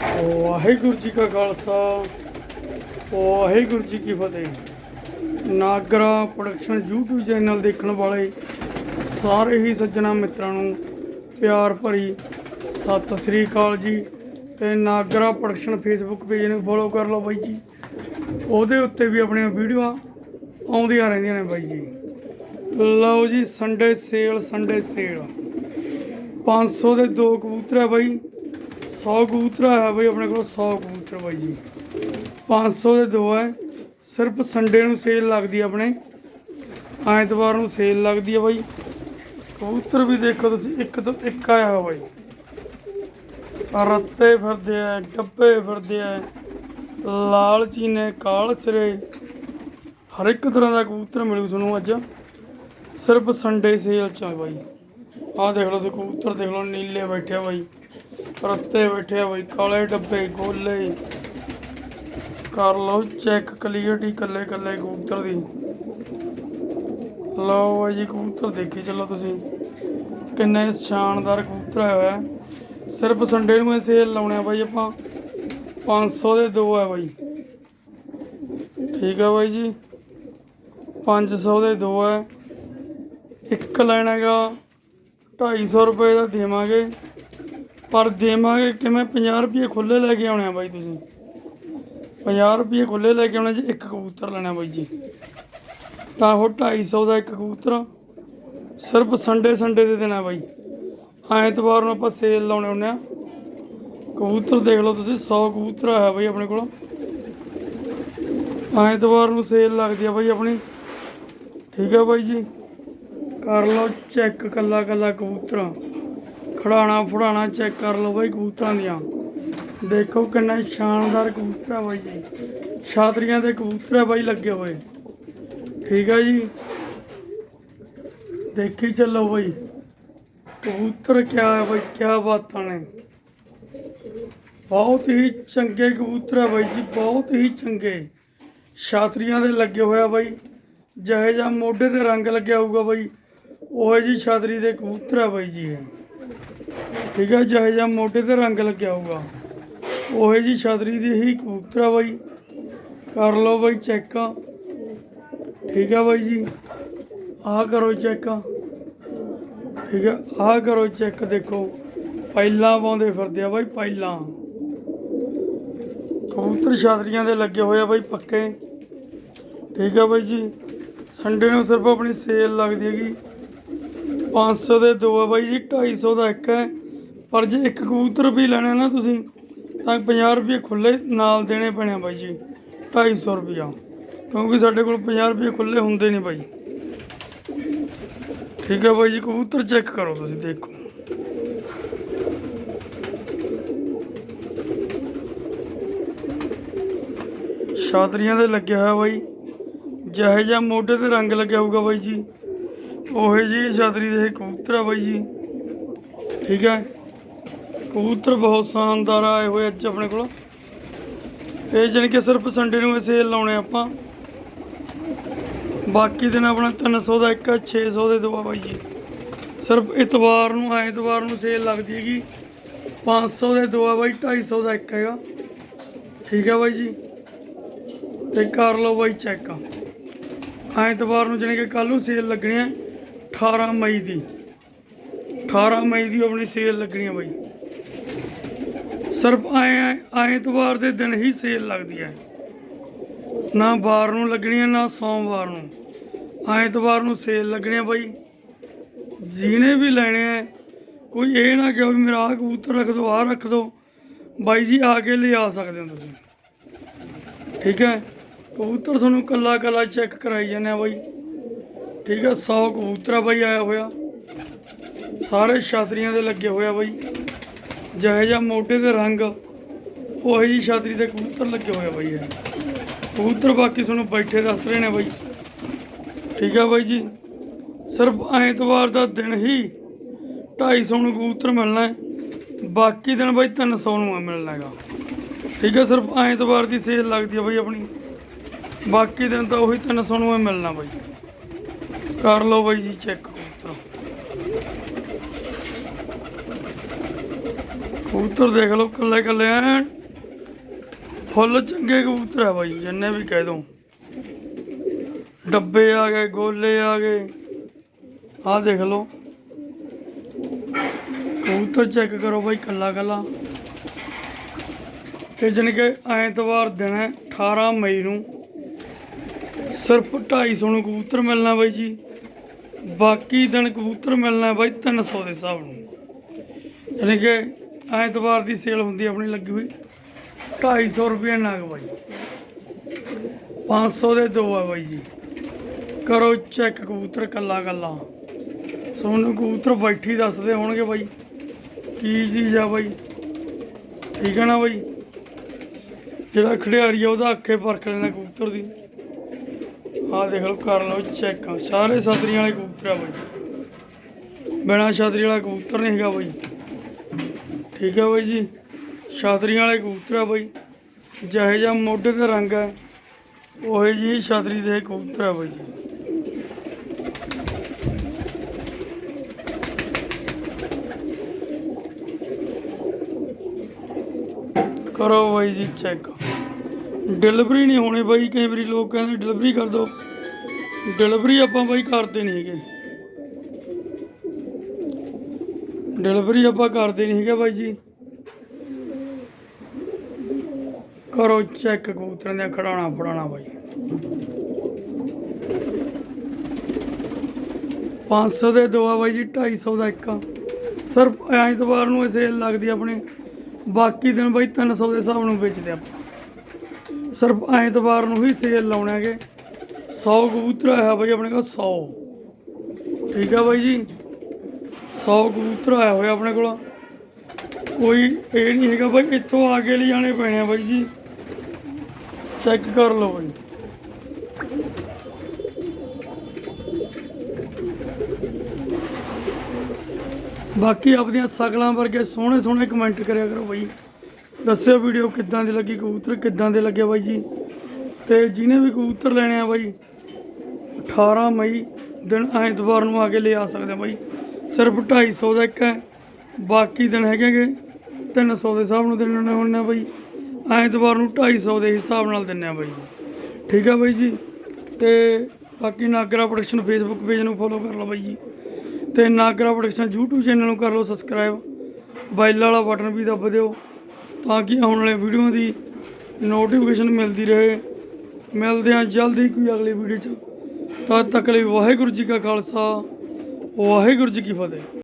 ਵਾਹਿਗੁਰੂ ਜੀ ਕਾ ਖਾਲਸਾ, ਵਾਹਿਗੁਰੂ ਜੀ ਕੀ ਫਤਿਹ। Nagra production YouTube channel ਦੇਖਣ ਵਾਲੇ ਸਾਰੇ ਹੀ ਸੱਜਣਾ ਮਿੱਤਰਾਂ ਨੂੰ ਪਿਆਰ ਭਰੀ ਸਤਿ ਸ੍ਰੀ ਅਕਾਲ ਜੀ। ਤੇ ਨਾਗਰਾ ਪ੍ਰੋਡਕਸ਼ਨ ਫੇਸਬੁੱਕ ਪੇਜ ਨੂੰ ਫੋਲੋ ਕਰ ਲਓ ਬਾਈ ਜੀ। ਉਹਦੇ ਉੱਤੇ ਵੀ ਆਪਣੀਆਂ ਵੀਡੀਓਆਂ ਆਉਂਦੀਆਂ ਰਹਿੰਦੀਆਂ ਨੇ ਬਾਈ ਜੀ। ਲਓ ਜੀ ਸੰਡੇ ਸੇਲ ਸੰਡੇ ਸੇਲ 500 ਦੇ ਦੋ ਕਬੂਤਰ ਹੈ ਬਾਈ। 100 ਕਬੂਤਰ ਆਇਆ ਬਾਈ, ਆਪਣੇ ਕੋਲ 100 ਕਬੂਤਰ ਬਾਈ ਜੀ। 500 ਦੇ ਦੋ ਹੈ। ਸਿਰਫ ਸੰਡੇ ਨੂੰ ਸੇਲ ਲੱਗਦੀ ਆਪਣੇ। ਐਤਵਾਰ ਨੂੰ ਸੇਲ ਲੱਗਦੀ ਹੈ ਬਾਈ। ਕਬੂਤਰ ਵੀ ਦੇਖੋ ਤੁਸੀਂ, ਇੱਕ ਤੋਂ ਇੱਕ ਆਇਆ ਹੋਇਆ ਬਾਈ। ਰੱਤੇ ਫਿਰਦੇ ਆ, ਡੱਬੇ ਫਿਰਦੇ ਆ ਲਾਲ ਚੀਨੇ ਕਾਲ ਸਿਰੇ। ਹਰ ਇੱਕ ਤਰ੍ਹਾਂ ਦਾ ਕਬੂਤਰ ਮਿਲੂ ਤੁਹਾਨੂੰ ਅੱਜ। ਸਿਰਫ ਸੰਡੇ ਸੇਲ ਚ ਆ ਬਾਈ। ਆਹ ਦੇਖ ਲਓ ਤੁਸੀਂ ਕਬੂਤਰ, ਦੇਖ ਲਓ ਨੀਲੇ ਬੈਠੇ ਆ ਬਾਈ। ਰੱਤੇ ਬੈਠੇ ਆ ਬਾਈ, ਕਾਲੇ ਡੱਬੇ, ਗੋਲੇ। ਕਰ ਲਓ ਚੈੱਕ ਕਲੀਅਰਟੀ ਕੱਲੇ ਕੱਲੇ ਕਬੂਤਰ ਦੀ। ਲਓ ਬਾਈ ਜੀ ਕਬੂਤਰ ਦੇਖੀ ਚੱਲੋ ਤੁਸੀਂ। ਕਿੰਨੇ ਸ਼ਾਨਦਾਰ ਕਬੂਤਰ ਆਇਆ ਹੋਇਆ ਹੈ। ਸਿਰਫ ਸੰਡੇ ਨੂੰ ਇਹ ਸੇਲ ਲਾਉਣੇ ਆ ਬਾਈ ਆਪਾਂ। 500 ਦੇ ਦੋ ਆ ਬਾਈ। ਠੀਕ ਆ ਬਾਈ ਜੀ। 500 ਦੇ ਦੋ ਹੈ ਇੱਕ ਲੈਣਾ ਹੈਗਾ। 250 ਰੁਪਏ ਦਾ ਦੇਵਾਂਗੇ। ਪਰ ਦੇਵਾਂਗੇ ਕਿਵੇਂ 50 ਰੁਪਏ ਖੁੱਲੇ ਲੈ ਕੇ ਆਉਣੇ ਆ ਬਾਈ ਤੁਸੀਂ। 50 ਰੁਪਏ ਖੁੱਲੇ ਲੈ ਕੇ ਆਉਣੇ ਜੀ ਇੱਕ ਕਬੂਤਰ ਲੈਣਾ ਬਾਈ ਜੀ। ਤਾਂ ਉਹ 250 ਦਾ ਇੱਕ ਕਬੂਤਰ। ਸਿਰਫ ਸੰਡੇ ਸੰਡੇ ਦੇ ਦੇਣਾ ਬਾਈ। ਐਤਵਾਰ ਨੂੰ ਆਪਾਂ ਸੇਲ ਲਾਉਣੇ ਹੁੰਦੇ ਆ। ਕਬੂਤਰ ਦੇਖ ਲਓ ਤੁਸੀਂ 100 ਕਬੂਤਰ ਆਇਆ ਬਾਈ ਆਪਣੇ ਕੋਲ। ਐਤਵਾਰ ਨੂੰ ਸੇਲ ਲੱਗਦੀ ਆ ਬਾਈ ਆਪਣੀ। ਠੀਕ ਆ ਬਾਈ ਜੀ। ਕਰ ਲਓ ਚੈੱਕ ਕੱਲਾ ਕੱਲਾ ਕਬੂਤਰ। ਖੜਾਣਾ ਫੜਾਣਾ ਚੈੱਕ ਕਰ ਲਓ ਬਾਈ ਕਬੂਤਰਾਂ ਦੀਆਂ। ਦੇਖੋ ਕਿੰਨਾ ਸ਼ਾਨਦਾਰ ਕਬੂਤਰ ਹੈ ਬਾਈ ਜੀ। ਛਾਤਰੀਆਂ ਦੇ ਕਬੂਤਰ ਹੈ ਬਾਈ ਲੱਗੇ ਹੋਏ। ਠੀਕ ਹੈ ਜੀ। ਦੇਖੀ ਚੱਲੋ ਬਾਈ। ਕਬੂਤਰ ਕਿਆ ਹੈ ਬਾਈ, ਕਿਆ ਬਾਤਾਂ ਨੇ। ਬਹੁਤ ਹੀ ਚੰਗੇ ਕਬੂਤਰ ਹੈ ਬਾਈ ਜੀ, ਬਹੁਤ ਹੀ ਚੰਗੇ। ਛਾਤਰੀਆਂ ਦੇ ਲੱਗੇ ਹੋਇਆ ਬਾਈ। ਜਿਹੇ ਜਿਹਾ ਮੋਢੇ ਤੇ ਰੰਗ ਲੱਗਿਆ ਹੋਊਗਾ ਬਾਈ, ਉਹ ਜੀ ਛਾਤਰੀ ਦੇ ਕਬੂਤਰ ਹੈ ਬਾਈ ਜੀ ਠੀਕ ਹੈ ਜਿਹੇ ਜਿਹਾ ਮੋਢੇ ਤੇ ਰੰਗ ਲੱਗਿਆ ਹੋਊਗਾ। ਉਹ ਜੀ ਛਾਤਰੀ ਦੀ ਹੀ ਕਬੂਤਰ ਆ ਬਾਈ। ਕਰ ਲਓ ਬਾਈ ਚੈੱਕ। ਠੀਕ ਹੈ ਬਾਈ ਜੀ। ਆਹ ਕਰੋ ਚੈੱਕ। ਠੀਕ ਹੈ, ਆਹ ਕਰੋ ਚੈੱਕ ਦੇਖੋ। ਪਹਿਲਾਂ ਪਾਉਂਦੇ ਫਿਰਦੇ ਆ ਬਾਈ ਪਹਿਲਾਂ ਕਬੂਤਰ ਛਾਤਰੀਆਂ ਦੇ ਲੱਗੇ ਹੋਏ ਆ ਬਾਈ ਪੱਕੇ। ਠੀਕ ਆ ਬਾਈ ਜੀ। ਸੰਡੇ ਨੂੰ ਸਿਰਫ ਆਪਣੀ ਸੇਲ ਲੱਗਦੀ ਹੈਗੀ। 500 ਦੇ ਦੋ ਆ ਬਾਈ ਜੀ 250 ਦਾ ਇੱਕ ਹੈ। ਪਰ ਜੇ ਇੱਕ ਕਬੂਤਰ ਵੀ ਲੈਣਾ ਨਾ ਤੁਸੀਂ, ਤਾਂ 50 ਰੁਪਏ ਖੁੱਲੇ ਨਾਲ ਦੇਣੇ ਪੈਣੇ ਆ ਬਾਈ ਜੀ। 250 ਰੁਪਿਆ ਕਿਉਂਕਿ ਸਾਡੇ ਕੋਲ 50 ਰੁਪਏ ਖੁੱਲੇ ਹੁੰਦੇ ਨਹੀਂ ਬਾਈ। ਠੀਕ ਹੈ ਬਾਈ ਜੀ, ਕਬੂਤਰ ਚੈੱਕ ਕਰੋ ਤੁਸੀਂ, ਦੇਖੋ। ਛਾਤਰੀਆਂ ਦੇ ਲੱਗਿਆ ਹੋਇਆ ਬਾਈ। ਜਿਹੇ ਜਿਹਾ ਮੋਢੇ ਤੇ ਰੰਗ ਲੱਗਿਆ ਹੋਊਗਾ ਬਾਈ ਜੀ। ਉਹੇ ਜੀ ਛਾਤਰੀ ਦੇ ਇਹ ਕਬੂਤਰ ਆ ਬਾਈ ਜੀ। ਠੀਕ ਹੈ। ਕਬੂਤਰ ਬਹੁਤ ਸ਼ਾਨਦਾਰ ਆਏ ਹੋਏ ਅੱਜ ਆਪਣੇ ਕੋਲ। ਇਹ ਜਾਣੀ ਕਿ ਸਿਰਫ ਸੰਡੇ ਨੂੰ ਇਹ ਸੇਲ ਲਾਉਣੇ ਆਪਾਂ। ਬਾਕੀ ਦਿਨ ਆਪਣਾ 300 ਦਾ ਇੱਕ ਹੈ, 600 ਦੇ ਦੋ ਬਾਈ ਜੀ। ਸਿਰਫ ਇਤਵਾਰ ਨੂੰ ਐਤਵਾਰ ਨੂੰ ਸੇਲ ਲੱਗਦੀ ਹੈਗੀ। 500 ਦੇ ਦੋ ਆ ਬਾਈ 250 ਦਾ ਇੱਕ ਹੈਗਾ। ਠੀਕ ਹੈ ਬਾਈ ਜੀ। ਤੇ ਕਰ ਲਓ ਬਾਈ ਚੈੱਕ ਐਤਵਾਰ ਨੂੰ ਜਾਣੀ ਕਿ ਕੱਲ ਨੂੰ ਸੇਲ ਲੱਗਣੀ ਹੈ 18 ਮਈ ਦੀ। 18 ਮਈ ਦੀ ਆਪਣੀ ਸੇਲ ਲੱਗਣੀ ਹੈ ਬਾਈ। ਸਿਰਫ ਐ ਐਤਵਾਰ ਦੇ ਦਿਨ ਹੀ ਸੇਲ ਲੱਗਦੀ ਹੈ। ਨਾ ਵਾਰ ਨੂੰ ਲੱਗਣੀ ਹੈ, ਨਾ ਸੋਮਵਾਰ ਨੂੰ। ਐਤਵਾਰ ਨੂੰ ਸੇਲ ਲੱਗਣੀ ਹੈ ਬਾਈ। ਜਿਹਨੇ ਵੀ ਲੈਣੇ ਹੈ। ਕੋਈ ਇਹ ਨਾ ਕਹੋ ਵੀ ਮੇਰਾ ਆਹ ਕਬੂਤਰ ਰੱਖ ਦਿਓ ਆਹ ਰੱਖ ਦਿਓ ਬਾਈ ਜੀ, ਆ ਕੇ ਲਿਆ ਸਕਦੇ ਹੋ ਤੁਸੀਂ। ਠੀਕ ਹੈ? ਕਬੂਤਰ ਤੁਹਾਨੂੰ ਕੱਲਾ ਕੱਲਾ ਚੈੱਕ ਕਰਾਈ ਜਾਂਦੇ ਆ ਬਾਈ। ਠੀਕ ਹੈ? 100 ਕਬੂਤਰ ਬਾਈ, ਆਇਆ ਹੋਇਆ। ਸਾਰੇ ਛਾਤਰੀਆਂ ਦੇ ਲੱਗੇ ਹੋਇਆ ਬਾਈ। ਜਿਹੋ ਜਿਹਾ ਮੋਢੇ ਤੇ ਰੰਗ, ਉਹੀ ਜੀ ਛਾਤਰੀ ਦੇ ਕਬੂਤਰ ਲੱਗੇ ਹੋਇਆ ਬਾਈ ਇਹ। ਕਬੂਤਰ ਬਾਕੀ ਤੁਹਾਨੂੰ ਬੈਠੇ ਦੱਸ ਰਹੇ ਨੇ ਬਾਈ। ਠੀਕ ਹੈ ਬਾਈ ਜੀ। ਸਿਰਫ ਐਤਵਾਰ ਦਾ ਦਿਨ ਹੀ 250 ਨੂੰ ਕਬੂਤਰ ਮਿਲਣਾ ਹੈ। ਬਾਕੀ ਦਿਨ ਬਾਈ 300 ਨੂੰ ਮਿਲਣਾ ਹੈਗਾ। ਠੀਕ ਹੈ ਸਿਰਫ ਐਤਵਾਰ ਦੀ ਸੇਲ ਲੱਗਦੀ ਹੈ ਬਾਈ ਆਪਣੀ। ਬਾਕੀ ਦਿਨ ਤਾਂ ਉਹੀ 300 ਨੂੰ ਮਿਲਣਾ ਬਾਈ। ਕਰ ਲਓ ਬਾਈ ਜੀ ਚੈੱਕ ਕਬੂਤਰ। ਕਬੂਤਰ ਦੇਖ ਲਓ ਕੱਲੇ ਕੱਲੇ ਐਨ। ਫੁੱਲ ਚੰਗੇ ਕਬੂਤਰ ਆ ਬਾਈ, ਜਿੰਨੇ ਵੀ ਕਹਿ ਦੋ ਡੱਬੇ ਆ ਗਏ, ਗੋਲੇ ਆ ਗਏ। ਆਹ ਦੇਖ ਲਓ। ਕਬੂਤਰ ਚੈੱਕ ਕਰੋ ਬਾਈ, ਕੱਲਾ ਕੱਲਾ। ਤੇ ਜਾਣੀ ਕਿ ਐਤਵਾਰ ਦਿਨ ਹੈ 18 ਮਈ ਨੂੰ। ਸਿਰਫ 250 ਨੂੰ ਕਬੂਤਰ ਮਿਲਣਾ ਬਾਈ ਜੀ। ਬਾਕੀ ਦਿਨ ਕਬੂਤਰ ਮਿਲਣਾ ਬਾਈ 300 ਦੇ ਹਿਸਾਬ ਨੂੰ ਯਾਨੀ ਕਿ ਐਤਵਾਰ ਦੀ ਸੇਲ ਹੁੰਦੀ ਆਪਣੀ ਲੱਗੀ ਹੋਈ। 250 ਰੁਪਏ ਨਗ ਬਾਈ। 500 ਦੇ ਦੋ ਆ ਬਾਈ ਜੀ। ਕਰੋ ਚੈੱਕ ਕਬੂਤਰ ਕੱਲਾ ਕੱਲਾ। ਸੋਨੂੰ ਕਬੂਤਰ ਬੈਠੀ ਦੱਸਦੇ ਹੋਣਗੇ ਬਾਈ। ਕੀ ਚੀਜ਼ ਆ ਬਾਈ? ਠੀਕ ਹੈ ਨਾ ਬਾਈ? ਜਿਹੜਾ ਖਿਡਾਰੀ ਆ, ਉਹਦਾ ਅੱਖੇ ਪਰਖ ਲੈਂਦਾ ਕਬੂਤਰ ਦੀ। ਆਹ ਦੇਖ ਲਓ, ਕਰ ਲਓ ਚੈੱਕ। ਸਾਰੇ ਛਤਰੀਆਂ ਵਾਲੇ ਕਬੂਤਰ ਆ ਬਾਈ। ਬਿਨਾ ਛਤਰੀ ਵਾਲਾ ਕਬੂਤਰ ਨਹੀਂ ਹੈਗਾ ਬਾਈ। ਠੀਕ ਹੈ ਬਾਈ ਜੀ। ਛਾਤਰੀਆਂ ਵਾਲੇ ਕਬੂਤਰ ਆ ਬਾਈ। ਜਿਹੇ ਜਿਹਾ ਮੋਢੇ ਤੇ ਰੰਗ ਹੈ, ਉਹੇ ਜੀ ਛਾਤਰੀ ਦੇ ਕਬੂਤਰ ਆ ਬਾਈ ਜੀ। ਕਰੋ ਬਾਈ ਜੀ ਚੈੱਕ। ਡਿਲੀਵਰੀ ਨਹੀਂ ਹੋਣੀ ਬਾਈ। ਕਈ ਵਾਰੀ ਲੋਕ ਕਹਿੰਦੇ ਡਿਲੀਵਰੀ ਕਰ ਦਿਓ। ਡਿਲੀਵਰੀ ਆਪਾਂ ਬਾਈ ਕਰਦੇ ਨਹੀਂ ਹੈਗੇ। ਡਿਲੀਵਰੀ ਆਪਾਂ ਕਰਦੇ ਨਹੀਂ ਹੈਗੇ ਬਾਈ ਜੀ। ਕਰੋ ਚੈੱਕ ਕਬੂਤਰਾਂ ਦੀਆਂ ਖੜਾਉਣਾ ਫੜਾਉਣਾ ਬਾਈ। 500 ਦੇ ਦੋ ਆ ਬਾਈ ਜੀ 250 ਦਾ ਇੱਕ ਸਿਰਫ ਐਤਵਾਰ ਨੂੰ ਇਹ ਸੇਲ ਲੱਗਦੀ ਆਪਣੇ। ਬਾਕੀ ਦਿਨ ਬਾਈ 300 ਦੇ ਹਿਸਾਬ ਨੂੰ ਵੇਚਦੇ ਆਪਾਂ। ਸਿਰਫ ਐਤਵਾਰ ਨੂੰ ਹੀ ਸੇਲ ਲਾਉਣੇ ਹੈਗੇ। 100 ਕਬੂਤਰ ਆਇਆ ਬਾਈ ਆਪਣੇ ਕੋਲ 100 ਠੀਕ ਆ ਬਾਈ ਜੀ। 100 ਕਬੂਤਰ ਆਇਆ ਹੋਇਆ ਆਪਣੇ ਕੋਲ। ਕੋਈ ਇਹ ਨਹੀਂ ਹੈਗਾ ਬਾਈ, ਇੱਥੋਂ ਆ ਕੇ ਲਿਜਾਣੇ ਪੈਣੇ ਆ ਬਾਈ ਜੀ। ਚੈੱਕ ਕਰ ਲਓ ਬਾਈ। ਬਾਕੀ ਆਪਣੀਆਂ ਸਗਲਾਂ ਵਰਗੇ ਸੋਹਣੇ ਸੋਹਣੇ ਕਮੈਂਟ ਕਰਿਆ ਕਰੋ ਬਾਈ। ਦੱਸਿਓ ਵੀਡੀਓ ਕਿੱਦਾਂ ਦੀ ਲੱਗੀ, ਕਬੂਤਰ ਕਿੱਦਾਂ ਦੇ ਲੱਗੇ ਬਾਈ ਜੀ। ਤੇ ਜਿਹਨੇ ਵੀ ਕਬੂਤਰ ਲੈਣੇ ਆ ਬਾਈ 18 ਮਈ ਦਿਨ ਐਤਵਾਰ ਨੂੰ ਆ ਕੇ ਲੈ ਆ ਸਕਦੇ ਆ ਬਾਈ। ਸਿਰਫ 250 ਦਾ ਇੱਕ ਹੈ। ਬਾਕੀ ਦਿਨ ਹੈਗੇ 300 ਦੇ ਹਿਸਾਬ ਨਾਲ ਦੇਣੇ ਹੋਣੇ ਆ ਬਾਈ। ਐਤਵਾਰ ਨੂੰ 250 ਦੇ ਹਿਸਾਬ ਨਾਲ ਦਿੰਨੇ ਆ ਬਾਈ। ਠੀਕ ਆ ਬਾਈ ਜੀ? ਤੇ ਬਾਕੀ ਨਾਗਰਾ ਪ੍ਰੋਡਕਸ਼ਨ ਫੇਸਬੁੱਕ ਪੇਜ ਨੂੰ ਫੋਲੋ ਕਰ ਲਓ ਬਾਈ ਜੀ। ਤੇ ਨਾਗਰਾ ਪ੍ਰੋਡਕਸ਼ਨ YouTube ਚੈਨਲ ਨੂੰ ਕਰ ਲਓ ਸਬਸਕ੍ਰਾਈਬ ਬਾਈਲ ਵਾਲਾ ਬਟਨ ਵੀ ਦੱਬ ਦਿਓ ਤਾਂ ਕਿ ਆਉਣ ਵਾਲੇ ਵੀਡੀਓ ਦੀ ਨੋਟੀਫਿਕੇਸ਼ਨ ਮਿਲਦੀ ਰਹੇ। ਮਿਲਦੇ ਹਾਂ ਜਲਦੀ ਕੋਈ ਅਗਲੀ ਵੀਡੀਓ 'ਚ। ਤਦ ਤੱਕ ਲਈ ਵਾਹਿਗੁਰੂ ਜੀ ਕਾ ਖਾਲਸਾ। ਵਾਹਿਗੁਰੂ ਜੀ ਕੀ ਫਤਿਹ।